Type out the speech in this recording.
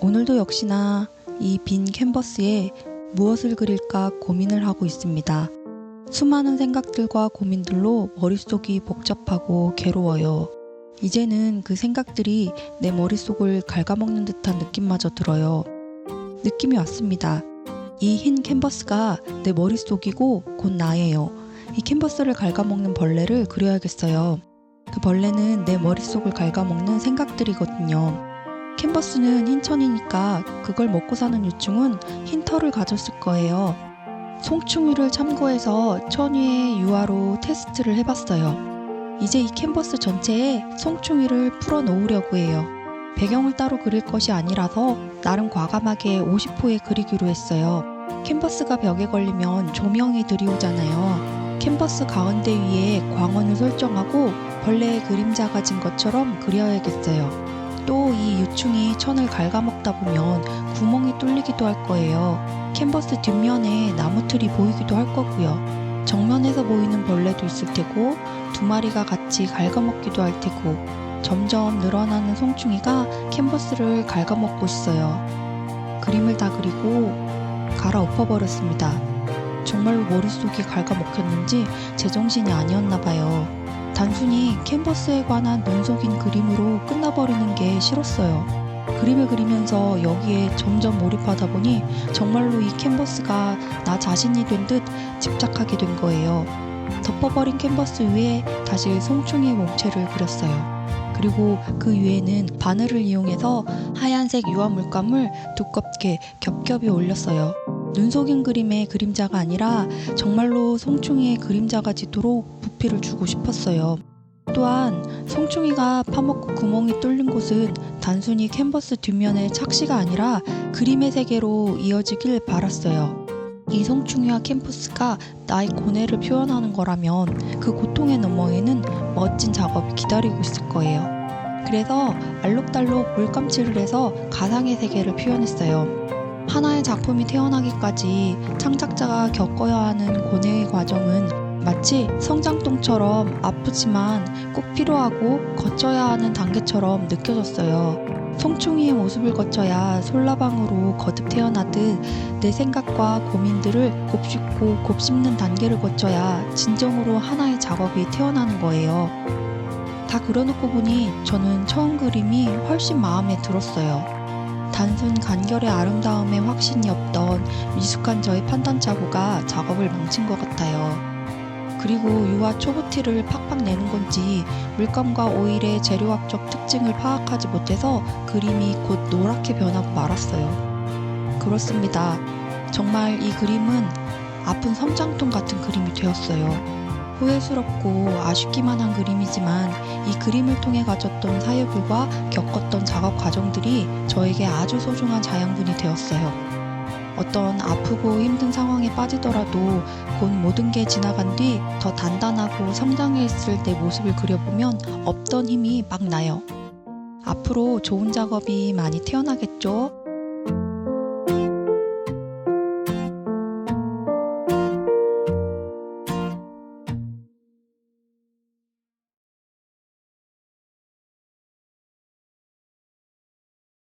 오늘도 역시나 이 빈 캔버스에 무엇을 그릴까 고민을 하고 있습니다. 수많은 생각들과 고민들로 머릿속이 복잡하고 괴로워요. 이제는 그 생각들이 내 머릿속을 갉아먹는 듯한 느낌마저 들어요. 느낌이 왔습니다. 이 흰 캔버스가 내 머릿속이고 곧 나예요. 이 캔버스를 갉아먹는 벌레를 그려야겠어요. 그 벌레는 내 머릿속을 갉아먹는 생각들이거든요. 캔버스는 흰 천이니까 그걸 먹고 사는 유충은 흰 털을 가졌을 거예요. 송충이를 참고해서 천위의 유화로 테스트를 해봤어요. 이제 이 캔버스 전체에 송충이를 풀어 놓으려고 해요. 배경을 따로 그릴 것이 아니라서 나름 과감하게 50호에 그리기로 했어요. 캔버스가 벽에 걸리면 조명이 들이오잖아요. 캔버스 가운데 위에 광원을 설정하고 벌레의 그림자가 진 것처럼 그려야겠어요. 또 이 유충이 천을 갉아먹다 보면 구멍이 뚫리기도 할 거예요. 캔버스 뒷면에 나무틀이 보이기도 할 거고요. 정면에서 보이는 벌레도 있을 테고 두 마리가 같이 갉아먹기도 할 테고 점점 늘어나는 송충이가 캔버스를 갉아먹고 있어요. 그림을 다 그리고 갈아엎어 버렸습니다. 정말로 머릿속이 갉아먹혔는지 제정신이 아니었나 봐요. 단순히 캔버스에 관한 눈속인 그림으로 끝나버리는 게 싫었어요. 그림을 그리면서 여기에 점점 몰입하다 보니 정말로 이 캔버스가 나 자신이 된 듯 집착하게 된 거예요. 덮어버린 캔버스 위에 다시 송충이의 몸체를 그렸어요. 그리고 그 위에는 바늘을 이용해서 하얀색 유화 물감을 두껍게 겹겹이 올렸어요. 눈 속인 그림의 그림자가 아니라 정말로 송충이의 그림자가 지도록 부피를 주고 싶었어요. 또한 송충이가 파먹고 구멍이 뚫린 곳은 단순히 캔버스 뒷면의 착시가 아니라 그림의 세계로 이어지길 바랐어요. 이 송충이와 캔버스가 나의 고뇌를 표현하는 거라면 그 고통의 너머에는 멋진 작업이 기다리고 있을 거예요. 그래서 알록달록 물감칠을 해서 가상의 세계를 표현했어요. 하나의 작품이 태어나기까지 창작자가 겪어야 하는 고뇌의 과정은 마치 성장통처럼 아프지만 꼭 필요하고 거쳐야 하는 단계처럼 느껴졌어요. 송충이의 모습을 거쳐야 솔라방으로 거듭 태어나듯 내 생각과 고민들을 곱씹고 곱씹는 단계를 거쳐야 진정으로 하나의 작업이 태어나는 거예요. 다 그려놓고 보니 저는 처음 그림이 훨씬 마음에 들었어요. 단순 간결의 아름다움에 확신이 없던 미숙한 저의 판단착오가 작업을 망친 것 같아요. 그리고 유화 초보티를 팍팍 내는 건지 물감과 오일의 재료학적 특징을 파악하지 못해서 그림이 곧 노랗게 변하고 말았어요. 그렇습니다. 정말 이 그림은 아픈 섬장통 같은 그림이 되었어요. 후회스럽고 아쉽기만 한 그림이지만 이 그림을 통해 가졌던 사유들과 겪었던 작업 과정들이 저에게 아주 소중한 자양분이 되었어요. 어떤 아프고 힘든 상황에 빠지더라도 곧 모든 게 지나간 뒤 더 단단하고 성장해 있을 내 모습을 그려보면 없던 힘이 막 나요. 앞으로 좋은 작업이 많이 태어나겠죠?